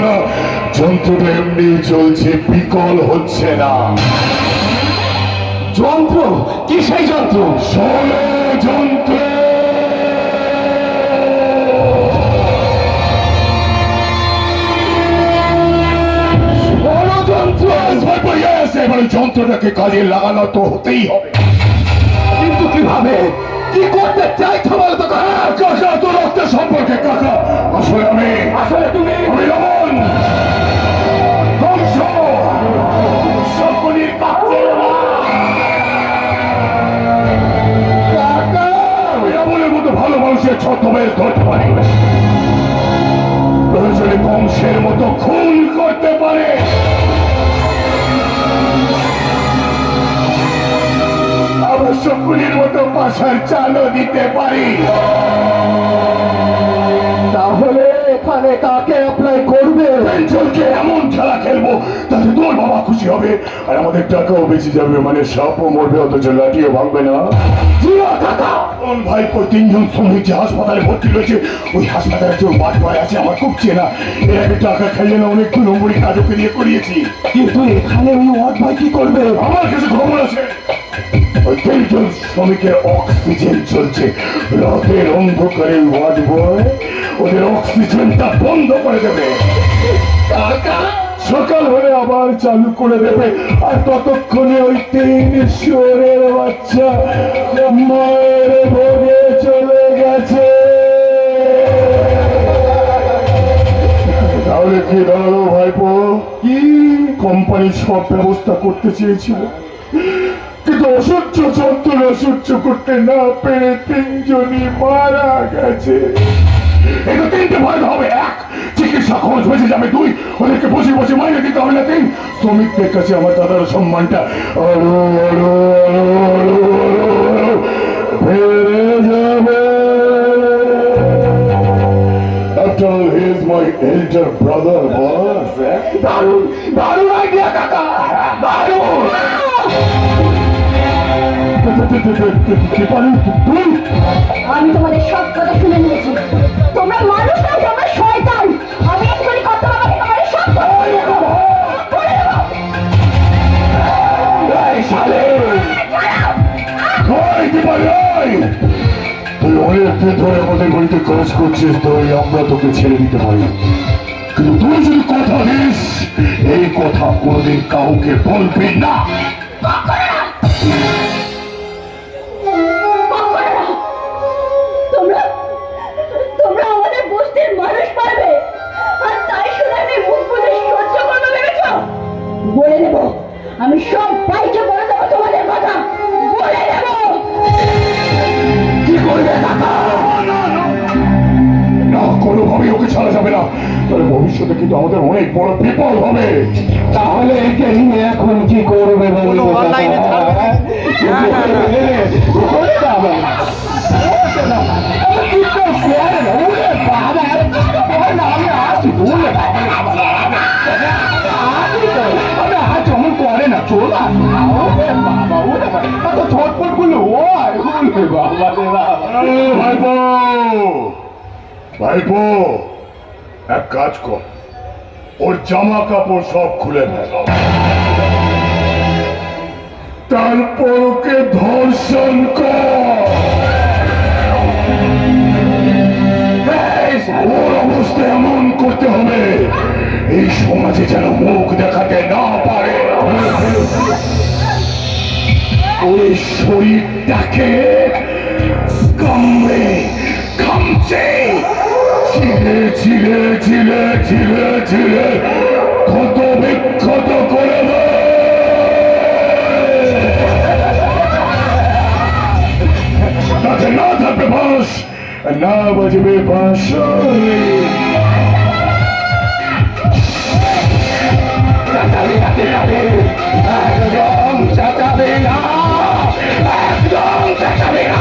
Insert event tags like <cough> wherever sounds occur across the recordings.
না যন্ত্রটা এমনি চলছে বিকল হচ্ছে না। যন্ত্র? কি সেই যন্ত্র? ষড়যন্ত্র এবারে যন্ত্রটাকে কাজে লাগানো তো হতেই হবে। কিন্তু কীভাবে? কি করতে চাইছো বলো তো কাকা? তো রক্তের সম্পর্কে কাকা। আসলে আমি আসলে তুমি আমি রমন ধ্বংস। সকলের কাছে কাকা আমি রমনের মতো ভালো মানুষের ছদ্মবেশ ধরতে পারি প্রয়োজনে মতো খুন করতে পারে শকুনির মতো পাশার চালও দিতে পারি। তাহলে এখানে কাকে অ্যাপ্লাই করবে? এমন খেলা খেলব তাতে তোর বাবা খুশি হবে আর আমাদের টাকাও বেঁচে যাবে মানে সাপও মরবে অথচ লাঠিও ভাঙবে না। কোন ভাই তিনজন শ্রমিক যে হাসপাতালে ভর্তি রয়েছে ওই হাসপাতালে যে বাট ভাই আছে আমার খুব চেনা। এর আগে টাকা খাইয়ে না অনেক নম্বরই কাজকে দিয়ে করিয়েছি। কিন্তু এখানে ওই ভাই কি করবে? আমার কাছে খবর আছে। শ্রমিকের অক্সিজেন চলছে। রাতের অন্ধকারে ওয়ার্ড বয় ওদের অক্সিজেনটা বন্ধ করে দেবে। সকাল হলে আবার চালু করে দেবে। আর ততক্ষণে ওই তিন বাচ্চা মায়ের ভোগে চলে গেছে। তাহলে কি দাঁড়াল ভাইপো? কি? কোম্পানি সব ব্যবস্থা করতে চেয়েছিল। কিন্তু অসহ্য যন্ত্রণা সহ্য করতে না পেরে তিনজনই মারা গেছে। এটা তিনটে ভয় হবে, এক, চিকিৎসা খরচ বেঁচে যাবে, দুই, ওদেরকে বসে বসে মাইনে দিতে হবে না, তিন, শ্রমিকদের কাছে আমার দাদার সম্মানটা আরও আরও আরও boss. দারুণ দারুণ আইডিয়া কাকা, দারুণ। আমি তোমাদের সব কথা শুনে নিয়েছি। তোমরা মানুষ তোমরা শয়তান। আমি এক্ষুনি কত আমাকে তোমাদের সব তুই ধরে আমাদের বাড়িতে কাজ করছিস তাই আমরা তোকে ছেড়ে দিতে পারি। কিন্তু তুই যদি কথা দিস এই কথা কোনোদিন কাউকে বলবি না। বিপদ হবে। তাহলে একে নিয়ে এখন কি করবে করে না। আছি তো। ছটফট করলে। এ, ভাইপো ভাইপো এক কাজ কর। ওর জামা কাপড় সব খুলে ফেল তারপর ওকে ধর্ষণ কর। অবস্থা এমন করতে হবে, এই সমাজে যেন মুখ দেখাতে না পারে। ওই শরীরটাকে কামড়ে খামচে ছিলে ছিলে ছিলে ছিলে ছিলে ক্ষত বিক্ষত করে তাতে না থাকবে আর না বাজবে বাঁশরি চাচাবে। একদম চাচাবে না। একদম চাচাবে না।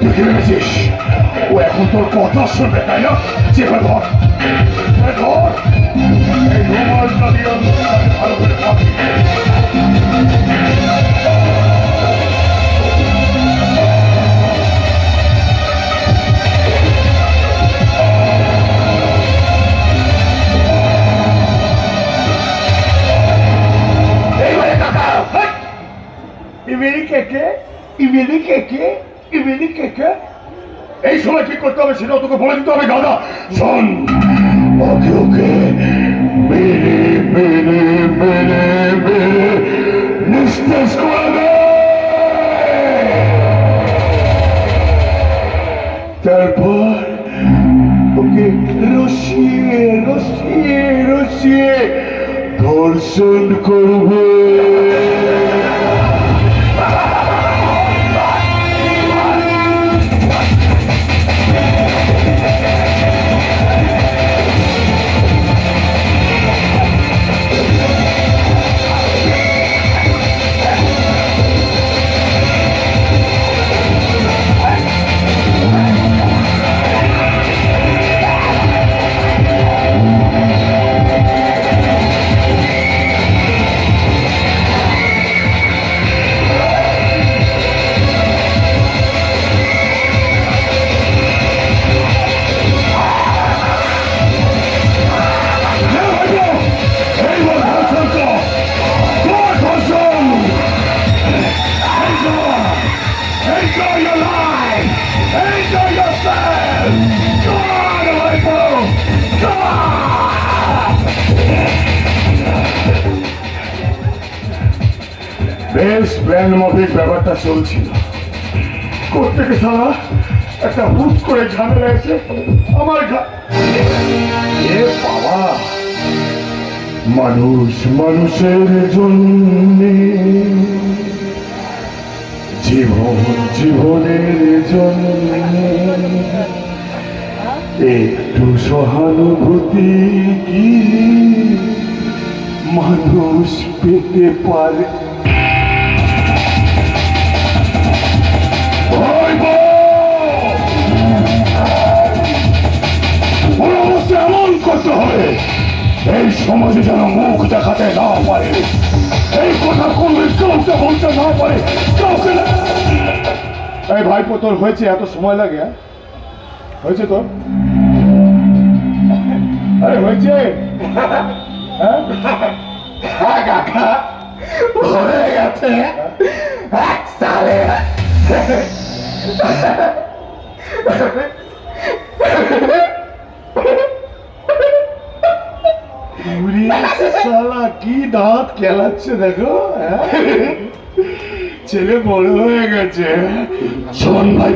তুই কি ভেবেছিস এখন তোর কথা শুনবে তাই না? চেপে ধর। ধর। এই রুমালটা দিয়ে ভালো করে İveli keke, iveli keke, iveli keke, এই সময় কি করতে হবে, সেটাও তোকে বলে দিতে হবে দাদা শোন। ওকে ওকে মেরে মেরে মেরে মেরে নিঃশ্বাস করে তারপর ওকে রসিয়ে রসিয়ে রসিয়ে ধর্ষণ করবে। বেশ প্ল্যান মাফিক ব্যাপারটা চলছিল। কোথেকে সারা একটা হুট করে ঝামেলা এসে আমার এ বাবা! মানুষ মানুষের জন্য, জীবন জীবনের জন্য। একটু সহানুভূতি কি? মানুষ পেতে পারে সমাজে যেন মুখ দেখাতে না পারে এই কথা কোনো কাউকে বলতে না পারে এই ভাইপো, তোর হয়েছে এত সময় লাগে হ্যাঁ? হয়েছে তোর? আরে, হয়েছে? হ্যাঁ? হ্যাঁ <laughs> উরে শালা, কি দাঁত খেলাচ্ছে দেখো হ্যাঁ? ছেলে বড় হয়ে গেছে শোন ভাই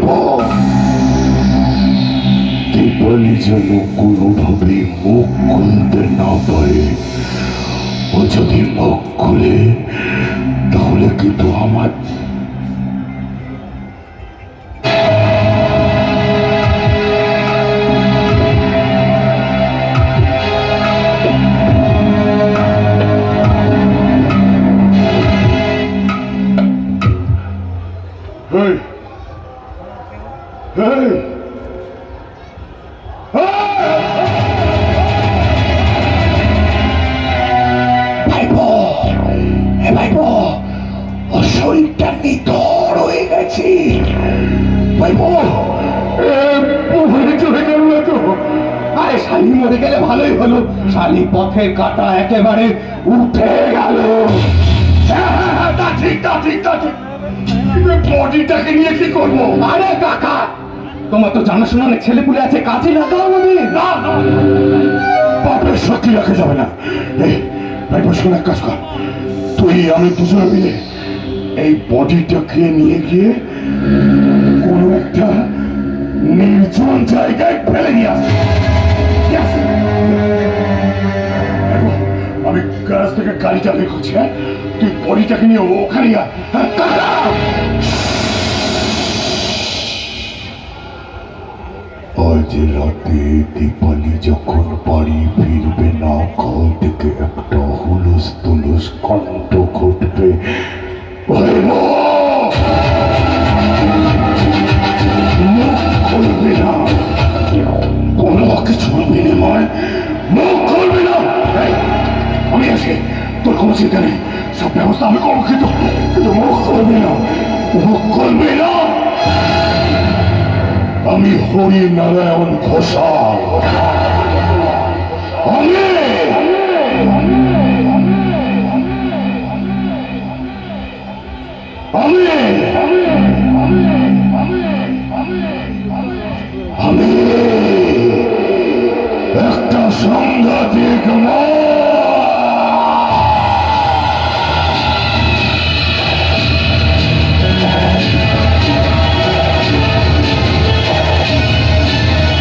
দীপালি যেন কোনোভাবে মুখ খুলতে না পারে ও যদি মুখ খুলে, তাহলে কিন্তু আমার মরে গেলে ভালোই হলো। শালি পথের কাটা একেবারে উঠে গেল। হ্যাঁ, হ্যাঁ, হ্যাঁ, বডিটাকে নিয়ে কি করব? আরে কাকা তোমার তো ছেলেপুলে আছে বাপের সত্যি রাখা যাবে না। কর। তুই আমি দুজনে মিলে এই বডিটাকে নিয়ে গিয়ে কোনো একটা নির্জন জায়গায় ফেলে নিয়ে আসি গাড়িটা বের করছি হ্যাঁ? তুই বডিটাকে নিয়ে ওখানে হ্যাঁ? আজ রাতে দীপালি যখন বাড়ি ফিরবে না থেকে একটা হুলুস তুলুস কণ্ঠ ঘটবে। মুখ খুলবে না। কোনো কিছু বিনিময় চিন্তা নেই সব ব্যবস্থা আমি করব কিন্তু কিন্তু মুখ খুলবে না মুখ খুলবে না আমি হরি নারায়ণ ঘোষাল একটা সাংঘাতিক মা